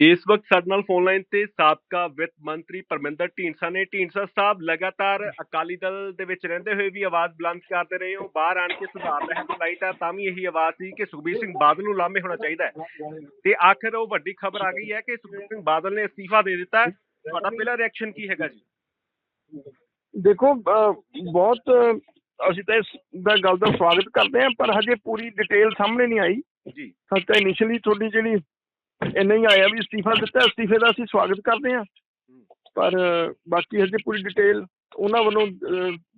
ਇਸ ਵਕਤ ਸਾਡੇ ਨਾਲ ਫੋਨ ਲਾਈਨ ਤੇ ਸਾਬਕਾ ਵਿੱਤ ਮੰਤਰੀ ਪਰਮਿੰਦਰ ਢੀਂਡਸਾ ਨੇ। ਢੀਂਡਸਾ ਸਾਹਿਬ ਲਗਾਤਾਰ ਅਕਾਲੀ ਦਲ ਦੇ ਵਿੱਚ ਰਹਿੰਦੇ ਹੋਏ ਵੀ ਆਵਾਜ਼ ਬੁਲੰਦ ਕਰਦੇ ਰਹੇ ਹੋ। ਬਾਹਰ ਆਣ ਕੇ ਸੁਧਾਰ ਲਹਿਰ ਚਲਾਈ ਤਾਂ ਤਾਂ ਵੀ ਇਹੀ ਆਵਾਜ਼ ਸੀ ਕਿ ਸੁਖਬੀਰ ਸਿੰਘ ਬਾਦਲ ਨੂੰ ਲਾਮੇ ਹੋਣਾ ਚਾਹੀਦਾ ਤੇ ਆਖਰ ਉਹ ਵੱਡੀ ਖਬਰ ਆ ਗਈ ਹੈ ਕਿ ਸੁਖਬੀਰ ਸਿੰਘ ਬਾਦਲ ਨੇ ਅਸਤੀਫਾ ਦੇ ਦਿੱਤਾ। ਤੁਹਾਡਾ ਪਹਿਲਾ ਰਿਐਕਸ਼ਨ ਕੀ ਹੈਗਾ ਜੀ? ਦੇਖੋ ਬਹੁਤ ਅਸੀਂ ਤਾਂ ਇਸ ਦਾ ਗੱਲ ਦਾ ਸਵਾਗਤ ਕਰਦੇ ਹਾਂ ਪਰ ਹਜੇ ਪੂਰੀ ਡਿਟੇਲ ਸਾਹਮਣੇ ਨਹੀਂ ਆਈ। ਜੀ। ਤਾਂ ਇਨੀਸ਼ੀਅਲੀ ਤੁਹਾਡੀ ਜਿਹੜੀ ਇੰਨਾ ਹੀ ਆਇਆ ਵੀ ਅਸਤੀਫਾ ਦਿੱਤਾ ਅਸਤੀਫੇ ਦਾ ਅਸੀਂ ਸਵਾਗਤ ਕਰਦੇ ਹਾਂ। ਪਰ ਬਾਕੀ ਹਜੇ ਪੂਰੀ ਡਿਟੇਲ ਉਹਨਾਂ ਵੱਲੋਂ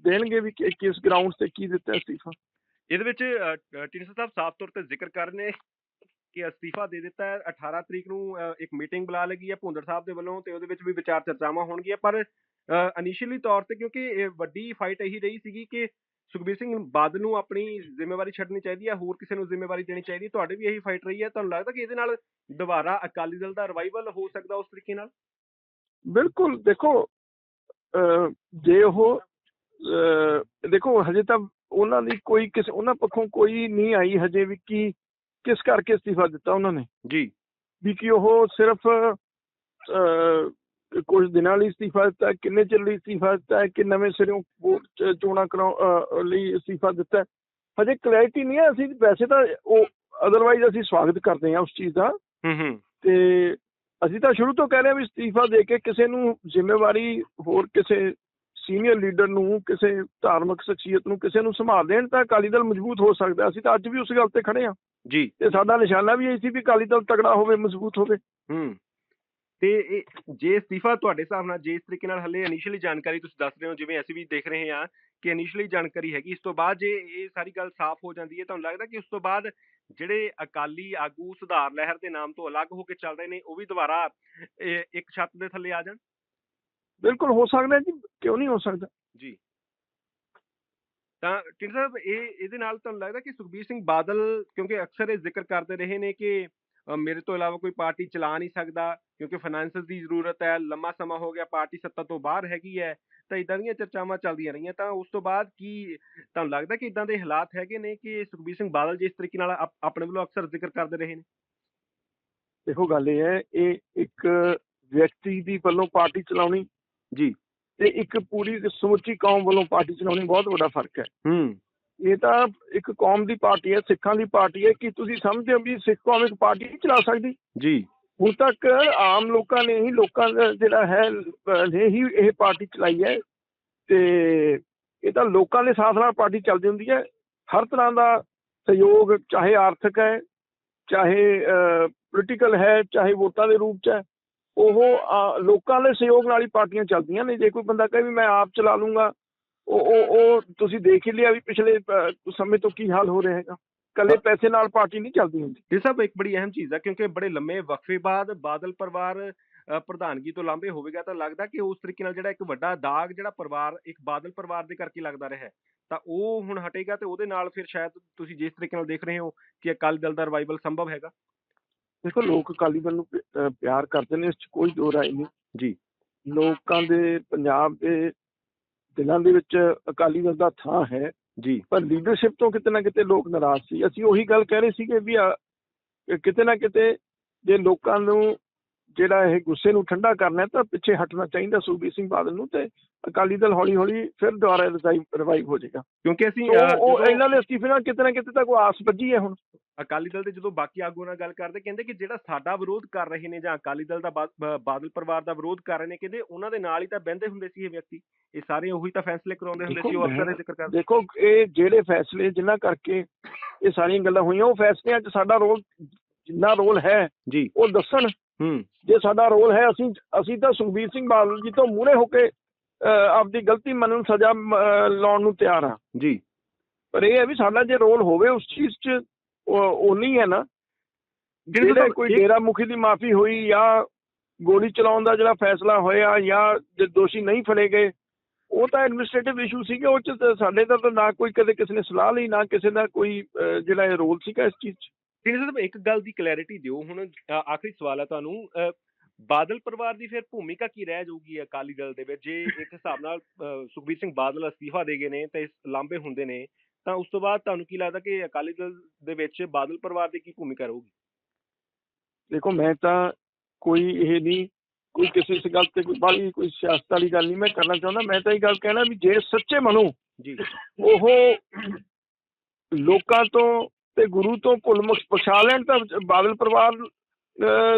ਦੇਣਗੇ ਵੀ ਕਿਸ ਗਰਾਊਂਡ ਤੇ ਕੀ ਦਿੱਤਾ ਅਸਤੀਫਾ। ਇਹਦੇ ਵਿੱਚ ਅ, ਸਾਹਿਬ ਸਾਫ਼ ਤੌਰ ਤੇ ਜ਼ਿਕਰ ਕਰ ਰਹੇ ਨੇ ਕਿ ਅਸਤੀਫਾ ਦੇ ਦਿੱਤਾ ਹੈ। 18 ਤਰੀਕ ਨੂੰ ਇੱਕ ਮੀਟਿੰਗ ਬੁਲਾ ਲਈ ਹੈ ਭੁੰਦਰ ਸਾਹਿਬ ਦੇ ਵੱਲੋਂ ਤੇ ਉਹਦੇ ਵਿੱਚ ਵੀ ਵਿਚਾਰ ਚਰਚਾਵਾਂ ਹੋਣਗੀਆਂ। ਪਰ ਇਨੀਸ਼ੀਅਲੀ ਤੌਰ ਤੇ ਕਿਉਂਕਿ ਇਹ ਵੱਡੀ ਫਾਈਟ ਇਹੀ ਰਹੀ ਸੀਗੀ ਕਿ ਸੁਖਬੀਰ ਸਿੰਘ ਬਾਦਲ ਨੂੰ ਆਪਣੀ ਜ਼ਿੰਮੇਵਾਰੀ ਛੱਡਣੀ ਚਾਹੀਦੀ ਹੈ ਹੋਰ ਕਿਸੇ ਨੂੰ ਜ਼ਿੰਮੇਵਾਰੀ ਦੇਣੀ ਚਾਹੀਦੀ ਹੈ ਤੁਹਾਡੇ ਵੀ ਇਹੀ ਫਾਈਟ ਰਹੀ ਹੈ ਤੁਹਾਨੂੰ ਲੱਗਦਾ ਕਿ ਇਹਦੇ ਨਾਲ ਦੁਬਾਰਾ ਅਕਾਲੀ ਦਲ ਦਾ ਰਿਵਾਈਵਲ ਹੋ ਸਕਦਾ ਉਸ ਤਰੀਕੇ ਨਾਲ? ਬਿਲਕੁਲ ਦੇਖੋ ਜੇ ਉਹ ਦੇਖੋ ਹਜੇ ਤਾਂ ਉਹਨਾਂ ਦੀ ਕੋਈ ਕਿਸੇ ਉਹਨਾਂ ਪੱਖੋਂ ਕੋਈ ਨਹੀਂ ਆਈ ਹਜੇ ਵੀ ਕੀ ਕਿਸ ਕਰਕੇ ਅਸਤੀਫਾ ਦਿੱਤਾ ਉਹਨਾਂ ਨੇ। ਜੀ। ਵੀ ਕਿ ਉਹ ਸਿਰਫ ਕੁਝ ਦਿਨਾਂ ਲਈ ਅਸਤੀਫਾ ਦਿੱਤਾ ਕਿੰਨੇ ਚਿਰ ਲਈ ਅਸਤੀਫਾ ਦਿੱਤਾ ਕਿ ਨਵੇਂ ਸਿਰੋਂ ਚੋਣਾਂ ਕਰਾਉ ਅਹ, ਲਈ ਅਸਤੀਫਾ ਦਿੱਤਾ। ਹਜੇ ਕਲੈਰਿਟੀ ਨਹੀਂ ਹੈ ਅਸੀਂ ਵੈਸੇ ਤਾਂ ਉਹ ਅਦਰਵਾਈਜ਼ ਅਸੀਂ ਸਵਾਗਤ ਕਰਦੇ ਹਾਂ ਉਸ ਚੀਜ਼ ਦਾ। ਹੂੰ ਹੂੰ। ਤੇ ਅਸੀਂ ਤਾਂ ਸ਼ੁਰੂ ਤੋਂ ਕਹਿ ਰਹੇ ਹਾਂ ਵੀ ਅਸਤੀਫਾ ਦੇ ਕੇ ਕਿਸੇ ਨੂੰ ਜ਼ਿੰਮੇਵਾਰੀ ਹੋਰ ਕਿਸੇ ਸੀਨੀਅਰ ਲੀਡਰ ਨੂੰ ਕਿਸੇ ਧਾਰਮਿਕ ਸ਼ਖਸੀਅਤ ਨੂੰ ਕਿਸੇ ਨੂੰ ਸੰਭਾਲ ਦੇਣ ਤਾਂ ਅਕਾਲੀ ਦਲ ਮਜ਼ਬੂਤ ਹੋ ਸਕਦਾ ਅਸੀਂ ਤਾਂ ਅੱਜ ਵੀ ਉਸ ਗੱਲ ਤੇ ਖੜੇ ਹਾਂ। ਜੀ। ਤੇ ਸਾਡਾ ਨਿਸ਼ਾਨਾ ਵੀ ਇਹ ਸੀ ਵੀ ਅਕਾਲੀ ਦਲ ਤਗੜਾ ਹੋਵੇ ਮਜ਼ਬੂਤ ਹੋਵੇ। ਹੂੰ। ਤੇ ਇਹ ਜੇ ਅਸਤੀਫਾ ਤੁਹਾਡੇ ਹਿਸਾਬ ਨਾਲ ਜੇ ਇਸ ਤਰੀਕੇ ਨਾਲ ਹਲੇ ਇਨੀਸ਼ੀਅਲੀ ਜਾਣਕਾਰੀ ਤੁਸੀਂ ਦੱਸ ਰਹੇ ਹੋ ਜਿਵੇਂ ਅਸੀਂ ਵੀ ਦੇਖ ਰਹੇ ਹਾਂ ਕਿ ਇਨੀਸ਼ੀਅਲੀ ਜਾਣਕਾਰੀ ਹੈਗੀ ਇਸ ਤੋਂ ਬਾਅਦ ਜੇ ਇਹ ਸਾਰੀ ਗੱਲ ਸਾਫ਼ ਹੋ ਜਾਂਦੀ ਹੈ ਤੁਹਾਨੂੰ ਲੱਗਦਾ ਕਿ ਉਸ ਤੋਂ ਬਾਅਦ ਜਿਹੜੇ ਅਕਾਲੀ ਆਗੂ ਸੁਧਾਰ ਲਹਿਰ ਦੇ ਨਾਮ ਤੋਂ ਅਲੱਗ ਹੋ ਕੇ ਚੱਲ ਰਹੇ ਨੇ ਉਹ ਵੀ ਦੁਬਾਰਾ ਇੱਕ ਛੱਤ ਦੇ ਥੱਲੇ ਆ ਜਾਣ? ਬਿਲਕੁਲ ਹੋ ਸਕਦਾ ਜੀ ਕਿਉਂ ਨਹੀਂ ਹੋ ਸਕਦਾ? ਜੀ। ਤਾਂ ਟਿੰਡ ਸਾਹਿਬ ਇਹ ਇਹਦੇ ਨਾਲ ਤੁਹਾਨੂੰ ਲੱਗਦਾ ਕਿ ਸੁਖਬੀਰ ਸਿੰਘ ਬਾਦਲ ਕਿਉਂਕਿ ਅਕਸਰ ਇਹ ਜ਼ਿਕਰ ਕਰਦੇ ਰਹੇ ਨੇ ਕਿ ਮੇਰੇ ਤੋਂ ਇਲਾਵਾ ਕੋਈ ਪਾਰਟੀ ਚਲਾ ਨਹੀਂ ਸਕਦਾ ਕਿਉਂਕਿ ਫਾਈਨੈਂਸਸ ਦੀ ਜ਼ਰੂਰਤ ਹੈ ਲੰਮਾ ਸਮਾਂ ਹੋ ਗਿਆ ਪਾਰਟੀ ਸੱਤਾ ਤੋਂ ਬਾਹਰ ਹੈਗੀ ਹੈ ਤਾਂ ਇਦਾਂ ਦੀਆਂ ਚਰਚਾਵਾਂ ਚੱਲਦੀਆਂ ਰਹੀਆਂ ਤਾਂ ਉਸ ਤੋਂ ਬਾਅਦ ਕੀ ਤੁਹਾਨੂੰ ਲੱਗਦਾ ਕਿ ਇਦਾਂ ਦੇ ਹਾਲਾਤ ਹੈਗੇ ਨੇ ਕਿ ਸੁਖਬੀਰ ਸਿੰਘ ਬਾਦਲ ਜਿਸ ਤਰੀਕੇ ਨਾਲ ਆਪ- ਆਪਣੇ ਵੱਲੋਂ ਅਕਸਰ ਜ਼ਿਕਰ ਕਰਦੇ ਰਹੇ ਨੇ? ਦੇਖੋ ਗੱਲ ਇਹ ਹੈ ਇਹ ਇੱਕ ਵਿਅਕਤੀ ਦੀ ਵੱਲੋਂ ਪਾਰਟੀ ਚਲਾਉਣੀ ਜੀ। ਤੇ ਇੱਕ ਪੂਰੀ ਸਮੁੱਚੀ ਕੌਮ ਵੱਲੋਂ ਪਾਰਟੀ ਚਲਾਉਣੀ ਬਹੁਤ ਵੱਡਾ ਫ਼ਰਕ ਹੈ। ਹੂੰ। ਇਹ ਤਾਂ ਇੱਕ ਕੌਮ ਦੀ ਪਾਰਟੀ ਹੈ ਸਿੱਖਾਂ ਦੀ ਪਾਰਟੀ ਹੈ ਕਿ ਤੁਸੀਂ ਸਮਝਦੇ ਹੋ ਵੀ ਸਿੱਖ ਕੌਮ ਇੱਕ ਪਾਰਟੀ ਨਹੀਂ ਚਲਾ ਸਕਦੀ? ਜੀ। ਹੁਣ ਤੱਕ ਆਮ ਲੋਕਾਂ ਨੇ ਹੀ ਲੋਕਾਂ ਦਾ ਜਿਹੜਾ ਹੈ ਨੇ ਹੀ ਇਹ ਪਾਰਟੀ ਚਲਾਈ ਹੈ ਤੇ ਇਹ ਤਾਂ ਲੋਕਾਂ ਦੇ ਸਾਥ ਨਾਲ ਪਾਰਟੀ ਚੱਲਦੀ ਹੁੰਦੀ ਹੈ। ਹਰ ਤਰ੍ਹਾਂ ਦਾ ਸਹਿਯੋਗ ਚਾਹੇ ਆਰਥਿਕ ਹੈ ਚਾਹੇ ਪੋਲੀਟੀਕਲ ਹੈ ਚਾਹੇ ਵੋਟਾਂ ਦੇ ਰੂਪ ਚ ਹੈ ਉਹ ਲੋਕਾਂ ਦੇ ਸਹਿਯੋਗ ਨਾਲ ਹੀ ਪਾਰਟੀਆਂ ਚੱਲਦੀਆਂ ਨੇ। ਜੇ ਕੋਈ ਬੰਦਾ ਕਹੇ ਵੀ ਮੈਂ ਆਪ ਚਲਾ ਲੂੰਗਾ ਉਹ ਉਹ ਉਹ ਤੁਸੀਂ ਦੇਖ ਹੀ ਲਿਆ ਵੀ ਪਿਛਲੇ ਸਮੇਂ ਤੋਂ ਕੀ ਹਾਲ ਹੋ ਰਿਹਾ ਹੈਗਾ। ਕੱਲੇ ਪੈਸੇ ਨਾਲ ਪਾਰਟੀ ਨਹੀਂ ਚੱਲਦੀ ਹੁੰਦੀ। ਇਹ ਸਭ ਇੱਕ ਬੜੀ ਅਹਿਮ ਚੀਜ਼ ਹੈ ਕਿਉਂਕਿ ਬੜੇ ਲੰਮੇ ਵਕਫੇ ਬਾਅਦ ਬਾਦਲ ਪਰਿਵਾਰ ਪ੍ਰਧਾਨਗੀ ਤੋਂ ਲਾਂਭੇ ਹੋਵੇਗਾ ਤਾਂ ਲੱਗਦਾ ਕਿ ਉਸ ਤਰੀਕੇ ਨਾਲ ਜਿਹੜਾ ਇੱਕ ਵੱਡਾ ਦਾਗ ਜਿਹੜਾ ਪਰਿਵਾਰ ਇੱਕ ਬਾਦਲ ਪਰਿਵਾਰ ਦੇ ਕਰਕੇ ਲੱਗਦਾ ਰਿਹਾ ਤਾਂ ਉਹ ਹੁਣ ਹਟੇਗਾ ਤੇ ਉਹਦੇ ਨਾਲ ਫਿਰ ਸ਼ਾਇਦ ਤੁਸੀਂ ਜਿਸ ਤਰੀਕੇ ਨਾਲ ਦੇਖ ਰਹੇ ਹੋ ਕਿ ਅਕਾਲੀ ਦਲ ਦਾ ਰਿਵਾਈਵਲ ਸੰਭਵ ਹੈਗਾ। ਦੇਖੋ ਲੋਕ ਅਕਾਲੀ ਦਲ ਨੂੰ ਪਿਆਰ ਕਰਦੇ ਨੇ ਇਸ 'ਚ ਕੋਈ ਦੋ ਰਾਏ ਨਹੀਂ। ਜੀ। ਲੋਕਾਂ ਦੇ ਪੰਜਾਬ ਦੇ ਦਿਲਾਂ ਦੇ ਵਿੱਚ ਅਕਾਲੀ ਦਲ ਦਾ ਥਾਂ ਹੈ। ਜੀ। ਪਰ ਲੀਡਰਸ਼ਿਪ ਤੋਂ ਕਿਤੇ ਨਾ ਕਿਤੇ ਲੋਕ ਨਾਰਾਜ਼ ਸੀ। ਅਸੀਂ ਉਹੀ ਗੱਲ ਕਹਿ ਰਹੇ ਸੀਗੇ ਵੀ ਕਿਤੇ ਨਾ ਕਿਤੇ ਜੇ ਲੋਕਾਂ ਨੂੰ ਜਿਹੜਾ ਇਹ ਗੁੱਸੇ ਨੂੰ ਠੰਡਾ ਕਰਨਾ ਤਾਂ ਪਿੱਛੇ ਹਟਣਾ ਚਾਹੀਦਾ ਸੁਖਬੀਰ ਸਿੰਘ ਬਾਦਲ ਨੂੰ ਤੇ ਅਕਾਲੀ ਦਲ ਹੌਲੀ ਹੌਲੀ ਫਿਰ ਦੁਬਾਰਾ ਰਿਵਾਈਵ ਹੋ ਜਾਏਗਾ। ਕਿਉਂਕਿ ਅਸੀਂ ਉਹ ਇਹਨਾਂ ਦੇ ਅਸਤੀਫੇ ਨਾਲ ਕਿਤੇ ਨਾ ਕਿਤੇ ਤਾਂ ਕੋਈ ਆਸ ਵੱਜੀ ਹੈ ਹੁਣ। ਅਕਾਲੀ ਦਲ ਦੇ ਜਦੋਂ ਬਾਕੀ ਆਗੂਆਂ ਨਾਲ ਗੱਲ ਕਰਦੇ ਕਹਿੰਦੇ ਕਿ ਜਿਹੜਾ ਸਾਡਾ ਵਿਰੋਧ ਕਰ ਰਹੇ ਨੇ ਜਾਂ ਅਕਾਲੀ ਦਲ ਦਾ ਬਾਦਲ ਪਰਿਵਾਰ ਦਾ ਵਿਰੋਧ ਕਰ ਰਹੇ ਨੇ ਕਹਿੰਦੇ ਉਹਨਾਂ ਦੇ ਨਾਲ ਹੀ ਤਾਂ ਬਹਿੰਦੇ ਹੁੰਦੇ ਸੀ ਇਹ ਵਿਅਕਤੀ। ਇਹ ਸਾਰੇ ਉਹੀ ਤਾਂ ਫੈਸਲੇ ਕਰਾਉਂਦੇ ਹੁੰਦੇ ਸੀ ਉਹ ਇਹ ਜ਼ਿਕਰ ਕਰਦੇ ਦੇਖੋ ਇਹ ਜਿਹੜੇ ਫੈਸਲੇ ਜਿਨ੍ਹਾਂ ਕਰਕੇ ਇਹ ਸਾਰੀਆਂ ਗੱਲਾਂ ਹੋਈਆਂ ਉਹ ਫੈਸਲਿਆਂ 'ਚ ਸਾਡਾ ਰੋਲ ਜਿੰਨਾ ਰੋਲ ਹੈ ਜੀ। ਉਹ ਦੱਸਣ। ਹੂੰ। ਜੇ ਸਾਡਾ ਰੋਲ ਹੈ ਅਸੀਂ ਅਸੀਂ ਤਾਂ ਸੁਖਬੀਰ ਸਿੰਘ ਬਾਦਲ ਜੀ ਤੋਂ ਮੂਹਰੇ ਹੋ ਕੇ ਆਪਦੀ ਗਲਤੀ ਮੰਨਣ ਸਜ਼ਾ ਲਾਉਣ ਨੂੰ ਤਿਆਰ ਹਾਂ। ਜੀ। ਪਰ ਇਹ ਹੈ ਵੀ ਸਾਡਾ ਜੇ ਰੋਲ ਹੋਵੇ ਉਸ ਚੀਜ਼ 'ਚ ਨਹੀਂ ਹੈ ਨਾ। ਜਿਹੜੇ ਕੋਈ ਡੇਰਾ ਮੁਖੀ ਦੀ ਮਾਫੀ ਹੋਈ ਜਾਂ ਗੋਲੀ ਚਲਾਉਣ ਦਾ ਜਿਹੜਾ ਫੈਸਲਾ ਹੋਇਆ ਜਾਂ ਜੇ ਦੋਸ਼ੀ ਨਹੀਂ ਫੜੇ ਗਏ ਉਹ ਤਾਂ ਐਡਮਿਨਿਸਟ੍ਰੇਟਿਵ ਇਸ਼ੂ ਸੀਗੇ ਉਹ 'ਚ ਸਾਡੇ ਦਾ ਤਾਂ ਨਾ ਕੋਈ ਕਦੇ ਕਿਸੇ ਨੇ ਸਲਾਹ ਲਈ ਨਾ ਕਿਸੇ ਦਾ ਕੋਈ ਜਿਹੜਾ ਇਹ ਰੋਲ ਸੀਗਾ ਇਸ ਚੀਜ਼ 'ਚ। ਸਿੰਘ ਸਾਹਿਬ ਇੱਕ ਗੱਲ ਦੀ ਕਲੈਰਿਟੀ ਦਿਓ ਹੁਣ ਆਖਰੀ ਸਵਾਲ ਹੈ ਤੁਹਾਨੂੰ ਬਾਦਲ ਪਰਿਵਾਰ ਦੀ ਫਿਰ ਭੂਮਿਕਾ ਕੀ ਰਹਿ ਜਾਊਗੀ ਅਕਾਲੀ ਦਲ ਦੇ ਵਿੱਚ? ਜੇ ਇਸ ਹਿਸਾਬ ਨਾਲ ਸੁਖਬੀਰ ਸਿੰਘ ਬਾਦਲ ਅਸਤੀਫਾ ਦੇ ਗਏ ਨੇ ਤੇ ਇਸ ਲਾਂਭੇ ਹੁੰਦੇ ਨੇ ਤਾਂ ਉਸ ਤੋਂ ਬਾਅਦ ਤੁਹਾਨੂੰ ਕੀ ਲੱਗਦਾ ਕਿ ਅਕਾਲੀ ਦਲ ਦੇ ਵਿੱਚ ਬਾਦਲ ਪਰਿਵਾਰ ਦੀ ਕੀ ਭੂਮਿਕਾ ਰਹੂਗੀ? ਦੇਖੋ ਮੈਂ ਤਾਂ ਕੋਈ ਇਹ ਨਹੀਂ ਕੋਈ ਕਿਸੇ ਇਸ ਗੱਲ ਤੇ ਕੋਈ ਬਾਹਲੀ ਕੋਈ ਸਿਆਸਤ ਵਾਲੀ ਗੱਲ ਨਹੀਂ ਮੈਂ ਕਰਨਾ ਚਾਹੁੰਦਾ। ਮੈਂ ਤਾਂ ਇਹ ਗੱਲ ਕਹਿਣਾ ਵੀ ਜੇ ਸੱਚੇ ਮਨੋਂ ਜੀ। ਉਹ ਲੋਕਾਂ ਤੋਂ ਤੇ ਗੁਰੂ ਤੋਂ ਮੁਕਤ ਬਖਸ਼ਾ ਲੈਣ ਤਾਂ ਬਾਦਲ ਪਰਿਵਾਰ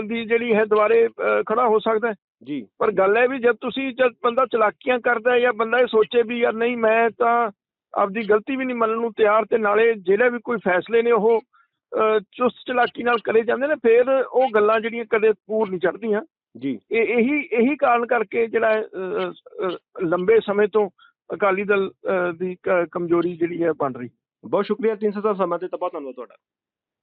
ਦੀ ਜਿਹੜੀ ਹੈ ਦੁਆਰੇ ਖੜਾ ਹੋ ਸਕਦਾ ਜੀ। ਪਰ ਗੱਲ ਹੈ ਵੀ ਜਦ ਤੁਸੀਂ ਜਦ ਬੰਦਾ ਚਲਾਕੀਆਂ ਕਰਦਾ ਹੈ ਜਾਂ ਬੰਦਾ ਇਹ ਸੋਚੇ ਵੀ ਯਾਰ ਨਹੀਂ ਮੈਂ ਤਾਂ ਆਪਦੀ ਗਲਤੀ ਵੀ ਨਹੀਂ ਮੰਨਣ ਨੂੰ ਤਿਆਰ ਤੇ ਨਾਲੇ ਜਿਹੜੇ ਵੀ ਕੋਈ ਫੈਸਲੇ ਨੇ ਉਹ ਚੁਸਤ ਚਲਾਕੀ ਨਾਲ ਕਰੇ ਜਾਂਦੇ ਨੇ ਫਿਰ ਉਹ ਗੱਲਾਂ ਜਿਹੜੀਆਂ ਕਦੇ ਪੂਰ ਨਹੀਂ ਚੜ੍ਹਦੀਆਂ। ਜੀ। ਇਹ ਇਹੀ ਇਹੀ ਕਾਰਨ ਕਰਕੇ ਜਿਹੜਾ ਲੰਬੇ ਸਮੇਂ ਤੋਂ ਅਕਾਲੀ ਦਲ ਦੀ ਕਮਜ਼ੋਰੀ ਜਿਹੜੀ ਹੈ ਬਣ ਰਹੀ। ਬਹੁਤ ਸ਼ੁਕਰੀਆ 300 ਸਾਹਿਬ ਸਮਾਂ ਤੇ ਬਹੁਤ ਧੰਨਵਾਦ ਤੁਹਾਡਾ।